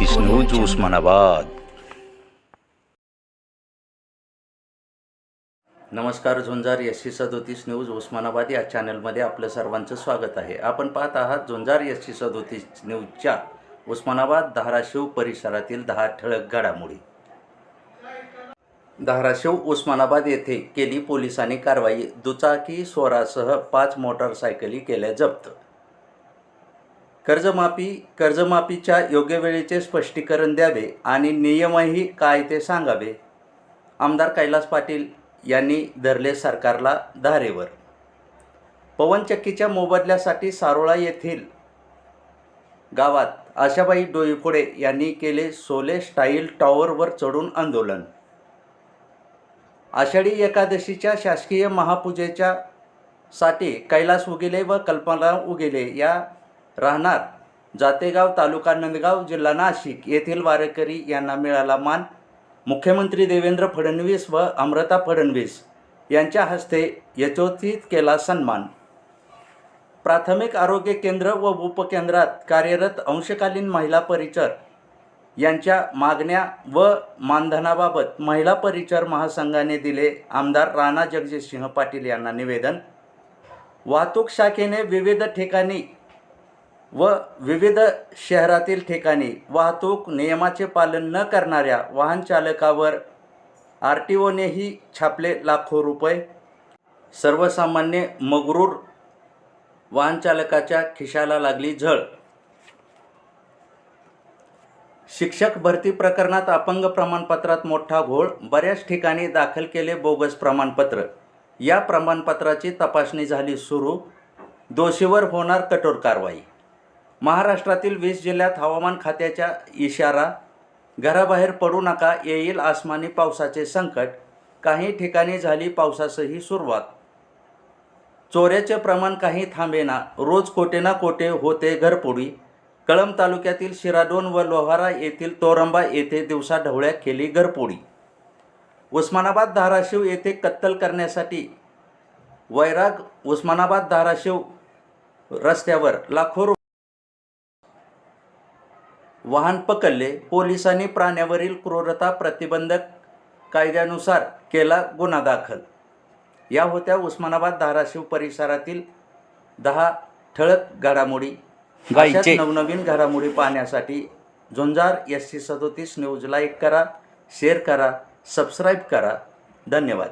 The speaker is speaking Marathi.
उस्मानाबाद. नमस्कार झुंजार एस सी सदोतीस न्यूज उस्मानाबाद या चॅनलमध्ये आपलं सर्वांचं स्वागत आहे. आपण पाहत आहात झुंजार एस सी सदोतीस न्यूजच्या उस्मानाबाद धाराशिव परिसरातील दहा ठळक घडामोडी. धाराशिव उस्मानाबाद येथे केली पोलिसांनी कारवाई. दुचाकी स्वरासह पाच मोटारसायकली केल्या जप्त. कर्जमाफी कर्जमाफीच्या योग्य वेळेचे स्पष्टीकरण द्यावे आणि नियमही काय ते सांगावे? आमदार कैलास पाटील यांनी धरले सरकारला धारेवर. पवनचक्कीच्या मोबदल्यासाठी सारोळा येथील गावात आशाबाई डोईफोडे यांनी केले सोले स्टाईल टॉवरवर चढून आंदोलन. आषाढी एकादशीच्या शासकीय महापूजेच्या साठी कैलास उगिले व कल्पना उगिले या राहणार. जातेगाव तालुका नंदगाव जिल्हा नाशिक येथील वारकरी यांना मिळाला मान. मुख्यमंत्री देवेंद्र फडणवीस व अमृता फडणवीस यांच्या हस्ते यथोचित केला सन्मान. प्राथमिक आरोग्य केंद्र व उपकेंद्रात कार्यरत अंशकालीन महिला परिचर यांच्या मागण्या व मानधनाबाबत महिला परिचर महासंघाने दिले आमदार राणा जगजितसिंह पाटील यांना निवेदन. वाहतूक शाखेने विविध ठिकाणी व विविध शहरातील ठिकाणी वाहतूक नियमाचे पालन न करणाऱ्या वाहनचालकावर आर टी ओनेही छापले लाखो रुपये. सर्वसामान्य मगरूर वाहनचालकाच्या खिशाला लागली झळ. शिक्षक भरती प्रकरणात अपंग प्रमाणपत्रात मोठा घोळ. बऱ्याच ठिकाणी दाखल केले बोगस प्रमाणपत्र. या प्रमाणपत्राची तपासणी झाली सुरू. दोषीवर होणार कठोर कारवाई. महाराष्ट्रातील वीस जिल्ह्यात हवामान खात्याच्या इशारा घराबाहेर पडू नका येईल आसमानी पावसाचे संकट काही ठिकाणी झाली पावसासही सुरुवात. चोऱ्याचे प्रमाण काही थांबेना रोज कोटे ना कोटे होते घरपोडी कळंब तालुक्यातील शिराडोन व लोहारा येथील तोरंबा येथे दिवसा ढवळ्या केली घरपोडी उस्मानाबाद धाराशिव येथे कत्तल करण्यासाठी वैराग उस्मानाबाद धाराशिव रस्त्यावर लाखो वाहन पकडले. पोलिसांनी प्राण्यावरील क्रूरता प्रतिबंधक कायद्यानुसार केला गुन्हा दाखल. या होत्या उस्मानाबाद धाराशिव परिसरातील दहा ठळक घडामोडी. नवनवीन घडामोडी पाहण्यासाठी झुंजार एस सी सदोतीस न्यूज लाईक करा शेअर करा सबस्क्राईब करा. धन्यवाद.